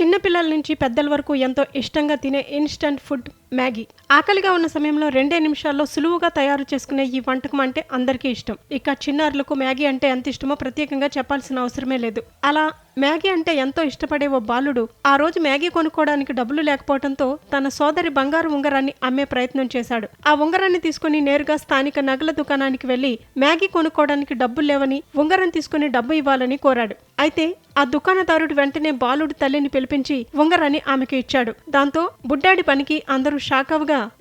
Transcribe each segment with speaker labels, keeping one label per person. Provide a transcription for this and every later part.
Speaker 1: చిన్నపిల్లల నుంచి పెద్దల వరకు ఎంతో ఇష్టంగా తినే ఇన్స్టంట్ ఫుడ్ మ్యాగీ. ఆకలిగా ఉన్న సమయంలో రెండే నిమిషాల్లో సులువుగా తయారు చేసుకునే ఈ వంటకం అంటే అందరికీ ఇష్టం. ఇక చిన్నారులకు మ్యాగీ అంటే ఎంత ఇష్టమో ప్రత్యేకంగా చెప్పాల్సిన అవసరమే లేదు. అలా మ్యాగీ అంటే ఎంతో ఇష్టపడే ఓ బాలుడు ఆ రోజు మ్యాగీ కొనుక్కోవడానికి డబ్బులు లేకపోవడంతో తన సోదరి బంగారు ఉంగరాన్ని అమ్మే ప్రయత్నం చేశాడు. ఆ ఉంగరాన్ని తీసుకుని నేరుగా స్థానిక నగల దుకాణానికి వెళ్ళి మ్యాగీ కొనుక్కోవడానికి డబ్బులు లేవని ఉంగరం తీసుకుని డబ్బు ఇవ్వాలని కోరాడు. అయితే ఆ దుకాణదారుడు వెంటనే బాలుడి తల్లిని పిలిపించి ఉంగరాన్ని ఆమెకు ఇచ్చాడు. దాంతో బుడ్డాడి పనికి అందరూ షాక్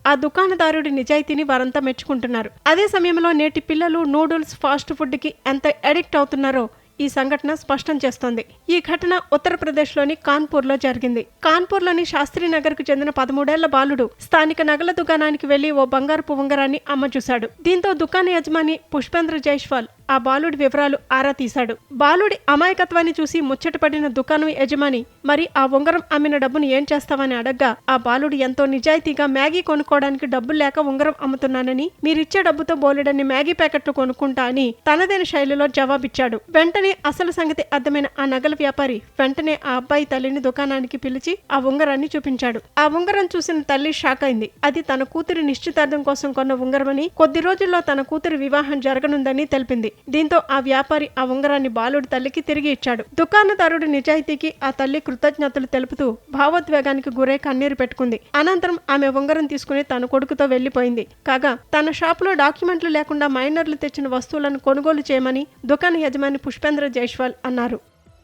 Speaker 1: ఆ దుకాణదారుడి నిజాయితీని వారంతా మెచ్చుకుంటున్నారు. అదే సమయంలో నేటి పిల్లలు నూడిల్స్ ఫాస్ట్ ఫుడ్కి ఎంత అడిక్ట్ అవుతున్నారో ఈ సంఘటన స్పష్టం చేస్తోంది. ఈ ఘటన ఉత్తరప్రదేశ్లోని కాన్పూర్లో జరిగింది. కాన్పూర్లోని శాస్త్రీనగర్కు చెందిన పదమూడేళ్ళ బాలుడు స్థానిక నగల దుకాణానికి వెళ్ళి ఓ బంగారపు ఉంగరాన్ని అమ్మ చూశాడు దీంతో దుకాణ యజమాని పుష్పేంద్ర జైష్వాల్ ఆ బాలుడి వివరాలు ఆరా తీశాడు. బాలుడి అమాయకత్వాన్ని చూసి ముచ్చటపడిన దుకాణం యజమాని మరి ఆ ఉంగరం అమ్మిన డబ్బును ఏం చేస్తావని అడగ్గా ఆ బాలుడు ఎంతో నిజాయితీగా మ్యాగీ కొనుక్కోవడానికి డబ్బులు లేక ఉంగరం అమ్ముతున్నానని మీరిచ్చే డబ్బుతో బోలెడన్ని మ్యాగీ ప్యాకెట్లు కొనుక్కుంటా అని తనదైన శైలిలో జవాబిచ్చాడు. వెంటనే అసలు సంగతి అర్థమైన ఆ నగల వ్యాపారి వెంటనే ఆ అబ్బాయి తల్లిని దుకాణానికి పిలిచి ఆ ఉంగరాన్ని చూపించాడు. ఆ ఉంగరం చూసిన తల్లి షాక్ అయింది. అది తన కూతురి నిశ్చితార్థం కోసం కొన్న ఉంగరమని కొద్ది రోజుల్లో తన కూతురి వివాహం జరగనుందని తెలిపింది. దీంతో ఆ వ్యాపారి ఆ ఉంగరాన్ని బాలుడి తల్లికి తిరిగి ఇచ్చాడు. దుకాణదారుడి నిజాయితీకి ఆ తల్లి కృతజ్ఞతలు తెలుపుతూ భావోద్వేగానికి గురై కన్నీరు పెట్టుకుంది. అనంతరం ఆమె ఉంగరం తీసుకుని తన కొడుకుతో వెళ్ళిపోయింది కాగా తన షాపులో డాక్యుమెంట్లు లేకుండా మైనర్లు తెచ్చిన వస్తువులను కొనుగోలు చేయమని దుకాణ యజమాని పుష్పేంద్ర జైష్వాల్ అన్నారు.